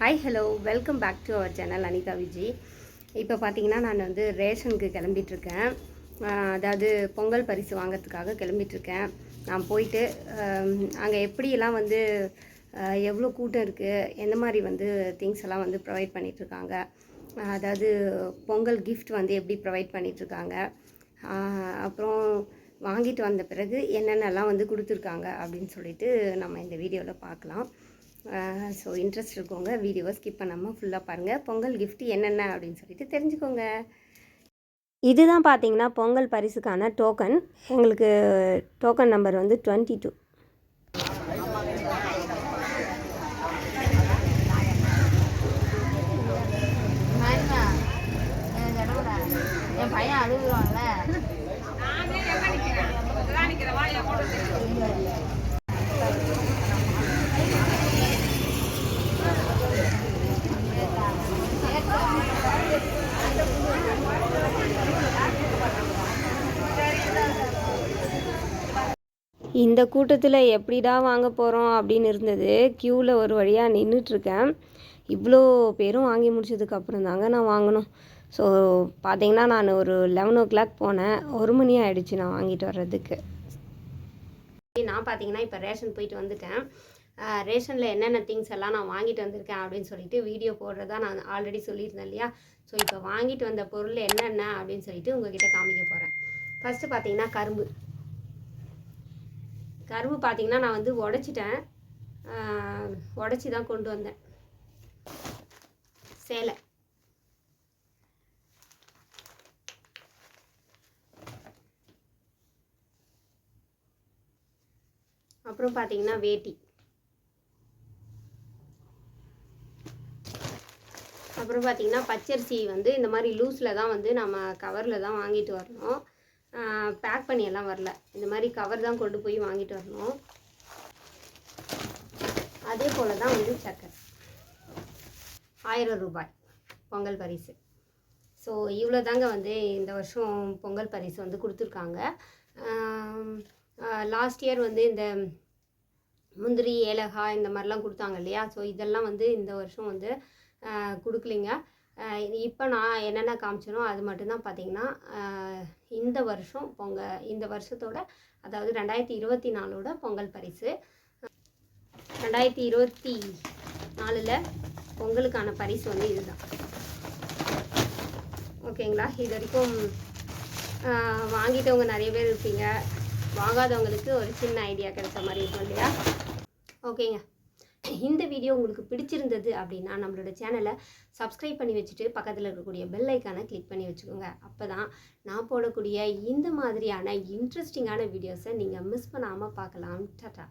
Hi hello welcome back to our channel Anitha Viji இப்போ பார்த்தீங்கன்னா நான் வந்து ரேஷனுக்கு கிளம்பிட்டுருக்கேன். அதாவது பொங்கல் பரிசு வாங்கிறதுக்காக கிளம்பிட்டுருக்கேன். நான் போயிட்டு அங்கே எப்படியெல்லாம் வந்து எவ்வளோ கூட்டம் இருக்குது எந்த மாதிரி வந்து திங்ஸ் எல்லாம் வந்து ப்ரொவைட் பண்ணிகிட்ருக்காங்க அதாவது பொங்கல் கிஃப்ட் வந்து எப்படி ப்ரொவைட் பண்ணிகிட்ருக்காங்க அப்புறம் வாங்கிட்டு வந்த பிறகு என்னென்னலாம் வந்து கொடுத்துருக்காங்க அப்படின்னு சொல்லிட்டு நம்ம இந்த வீடியோவில் பார்க்கலாம் ஸோ இன்ட்ரெஸ்ட் இருக்கவங்க வீடியோவை ஸ்கிப் பண்ணாமல் ஃபுல்லாக பாருங்கள் பொங்கல் gift என்னென்ன அப்படின்னு சொல்லிட்டு தெரிஞ்சுக்கோங்க. இதுதான் பார்த்தீங்கன்னா பொங்கல் பரிசுக்கான டோக்கன் எங்களுக்கு டோக்கன் நம்பர் வந்து டுவெண்ட்டி டூ. என் பையன் அழுகுறான்ல. இந்த கூட்டத்தில் எப்படிடா வாங்க போகிறோம் அப்படின்னு இருந்தது. க்யூவில் ஒரு வழியாக நின்றுட்டுருக்கேன் இவ்வளோ பேரும் வாங்கி முடிச்சதுக்கப்புறம் தாங்க நான் வாங்கினோம் ஸோ பார்த்தீங்கன்னா நான் ஒரு லெவன் ஓ கிளாக் போனேன். ஒரு மணி ஆகிடுச்சு நான் வாங்கிட்டு வர்றதுக்கு. நான் பார்த்தீங்கன்னா இப்போ ரேஷன் போயிட்டு வந்துட்டேன். ரேஷனில் என்னென்ன திங்ஸ் எல்லாம் நான் வாங்கிட்டு வந்திருக்கேன் அப்படின்னு சொல்லிட்டு வீடியோ போடுறதா நான் ஆல்ரெடி சொல்லியிருந்தேன் இல்லையா? ஸோ இப்போ வாங்கிட்டு வந்த பொருள் என்னென்ன அப்படின்னு சொல்லிட்டு உங்ககிட்ட காமிக்க போகிறேன் ஃபஸ்ட்டு பார்த்தீங்கன்னா கரும்பு. கரும்பு பார்த்தீங்கன்னா நான் வந்து உடச்சிட்டேன். உடச்சி தான் கொண்டு வந்தேன். சேலை. அப்புறம் பார்த்தீங்கன்னா வேட்டி. அப்புறம் பார்த்தீங்கன்னா பச்சரிசி வந்து இந்த மாதிரி லூஸில் தான் வந்து நம்ம கவரில் தான் வாங்கிட்டு வரணும். பேக் பண்ணி எல்லாம் வரல. இந்த மாதிரி கவர் தான் கொண்டு போய் வாங்கிட்டு வரணும். அதே போல் தான் வந்து சக்கரை. ஆயிரம் ரூபாய் பொங்கல் பரிசு. ஸோ இவ்வளோ தாங்க வந்து இந்த வருஷம் பொங்கல் பரிசு வந்து கொடுத்துருக்காங்க. லாஸ்ட் இயர் வந்து இந்த முந்திரி ஏலகாய் இந்த மாதிரிலாம் கொடுத்தாங்க இல்லையா? ஸோ இதெல்லாம் வந்து இந்த வருஷம் வந்து கொடுக்கலிங்க. இப்போ நான் என்னென்ன காமிச்சனோ அது மட்டும்தான் பார்த்தீங்கன்னா இந்த வருஷம் பொங்கல் இந்த வருஷத்தோட அதாவது ரெண்டாயிரத்தி இருபத்தி நாலோட பொங்கல் பரிசு. ரெண்டாயிரத்தி இருபத்தி நாலில் பொங்கலுக்கான பரிசு வந்து இதுதான். ஓகேங்களா? இது வரைக்கும் வாங்கிட்டவங்க நிறைய பேர் இருப்பீங்க. வாங்காதவங்களுக்கு ஒரு சின்ன ஐடியா கிடைச்ச மாதிரி இருக்கும் இல்லையா? ஓகேங்க. இந்த வீடியோ உங்களுக்கு பிடிச்சிருந்தது அப்படின்னா நம்மளோட சேனலை சப்ஸ்கிரைப் பண்ணி வச்சுட்டு பக்கத்தில் இருக்கக்கூடிய பெல் ஐக்கானை கிளிக் பண்ணி வச்சுக்கோங்க. அப்போ தான் நான் போடக்கூடிய இந்த மாதிரியான இன்ட்ரெஸ்டிங்கான வீடியோஸை நீங்கள் மிஸ் பண்ணாமல் பார்க்கலாம். டாட்டா